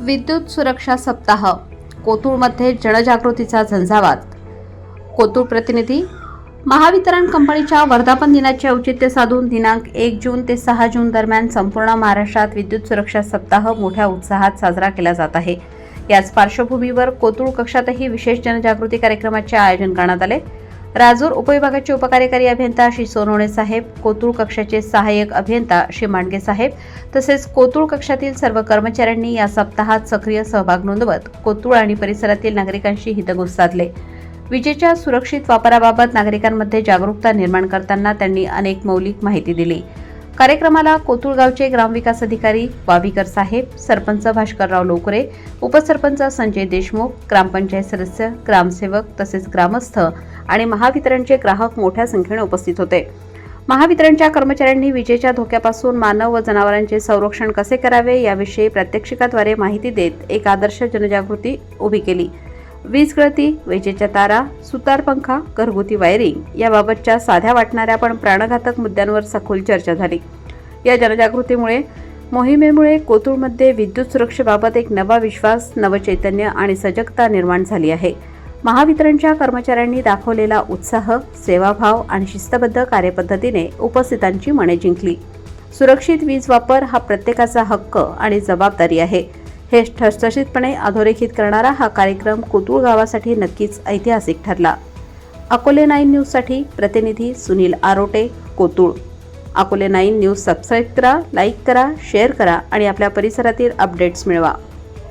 विद्युत सुरक्षा सप्ताह कोतुळमध्ये जनजागृतीचा झंझावात. कोतुळ प्रतिनिधी महावितरण कंपनीच्या वर्धापन दिनाचे औचित्य साधून दिनांक एक जून ते सहा जून दरम्यान संपूर्ण महाराष्ट्रात विद्युत सुरक्षा सप्ताह मोठ्या उत्साहात साजरा केला जात आहे. याच पार्श्वभूमीवर कोतुळ कक्षातही विशेष जनजागृती कार्यक्रमाचे आयोजन करण्यात आले. राजूर उपविभागाचे उपकार्यकारी अभियंता श्री सोनवणे साहेब कोतुळ कक्षाचे सहाय्यक अभियंता श्री मांडगे साहेब तसेच कोतुळ कक्षातील सर्व कर्मचाऱ्यांनी या सप्ताहात सक्रिय सहभाग नोंदवत कोतुळ आणि परिसरातील नागरिकांशी हितगुज साधले. विजेच्या सुरक्षित वापराबाबत नागरिकांमध्ये जागरूकता निर्माण करताना त्यांनी अनेक मौलिक माहिती दिली. कार्यक्रमाला कोतुळगावचे ग्रामविकास अधिकारी वावीकर साहेब सरपंच भास्करराव लोकरे उपसरपंच संजय देशमुख ग्रामपंचायत सदस्य ग्रामसेवक तसेच ग्रामस्थ आणि महावितरणचे ग्राहक मोठ्या संख्येने उपस्थित होते. महावितरणच्या कर्मचाऱ्यांनी विजेच्या धोक्यापासून मानव व जनावरांचे संरक्षण कसे करावे याविषयी प्रात्यक्षिकाद्वारे माहिती देत एक आदर्श जनजागृती उभी केली. वीज गळती विजेच्या तारा सुतार पंखा घरगुती वायरिंग याबाबतच्या साध्या वाटणाऱ्या पण प्राणघातक मुद्द्यांवर सखोल चर्चा झाली. या जनजागृतीमुळे मोहिमेमुळे कोथरूडमध्ये विद्युत सुरक्षेबाबत एक नवा विश्वास नवचैतन्य आणि सजगता निर्माण झाली आहे. महावितरणच्या कर्मचाऱ्यांनी दाखवलेला उत्साह सेवाभाव आणि शिस्तबद्ध कार्यपद्धतीने उपस्थितांची मने जिंकली. सुरक्षित वीज वापर हा प्रत्येकाचा हक्क आणि जबाबदारी आहे. हे ठसठशीतपणे अधोरेखित करणारा हा कार्यक्रम कोतुळ गावासाठी नक्कीच ऐतिहासिक ठरला. अकोले नाईन न्यूजसाठी प्रतिनिधी Sunil Arote Kotul. Akole nine news subscribe करा लाईक करा शेअर करा आणि आपल्या परिसरातील अपडेट्स मिळवा.